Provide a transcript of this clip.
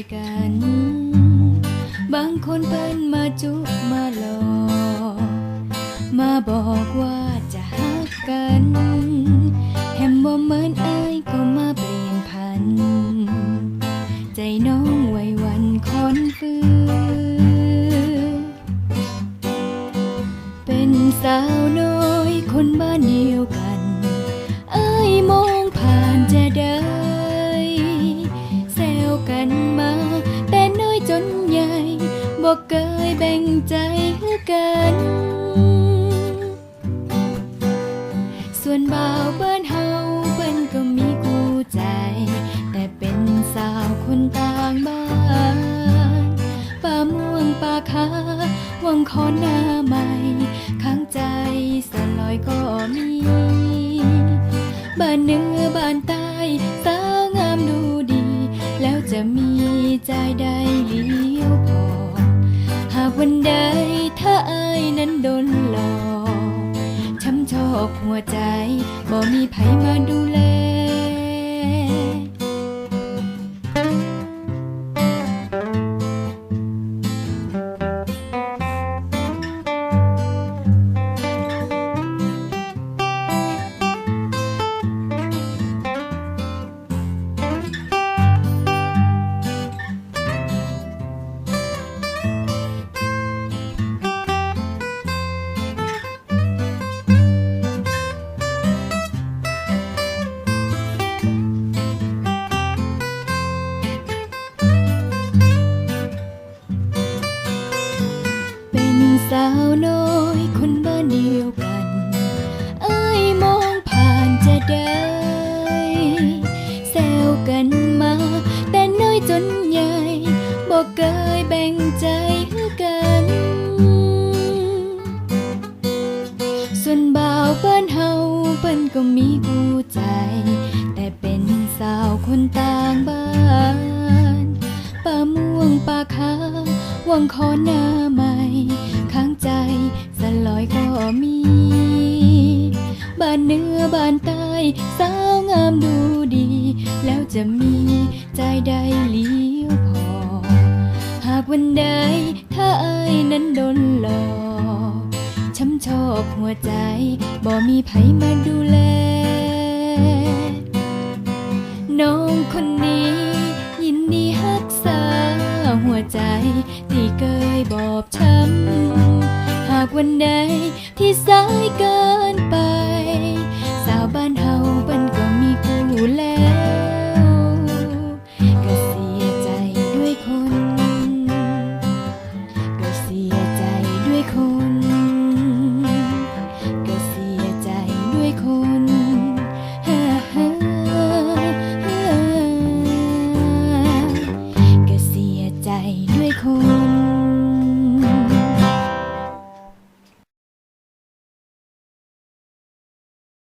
ใจกัน บางคนเปิ้นมาจุมาหลอกมาบอกว่าจะฮักกันแฮมบ่เหมือนอายก็มาเปลี่ยนพัน ใจน้องไว้วันคอนฟื้นเป็นสาวน้อยคนบ้านเดียวกัน เอ้ยมองผ่านจะได้แวังคอนหน้าใหม่ข้างใจสลอยก็มี บ้านเหนือบ้านใต้สาวงามดูดี แล้วจะมีใจใดเลี้ยวพอ หากวันใดถ้าอายนั้นโดนหลอกช้ำชอกหัวใจบ่มีไผ สาวน้อยคนบ้านเดียวกันเอ้ยมองผ่านจะได้แซวกันมา แต่น้อยจนใหญ่บอกเคยแบ่งใจให้กัน ส่วนบ่าวบ้นเฮาเปิ้นก็มีคู่ใจ แต่เป็นสาวคนต่างบ้านป่าม่วงป่าขาววังคอนหน้าใหม่ อยก็มี บ้านเนื้อบ้านใต้สาวงามดูดี แล้วจะมีใจใดเลี้ยวพอ หากวันใดถ้าอายนั้นโดนหลอกช้ำชอบหัวใจบ่มีไผมาดูแล วันไหนที่สายเกิน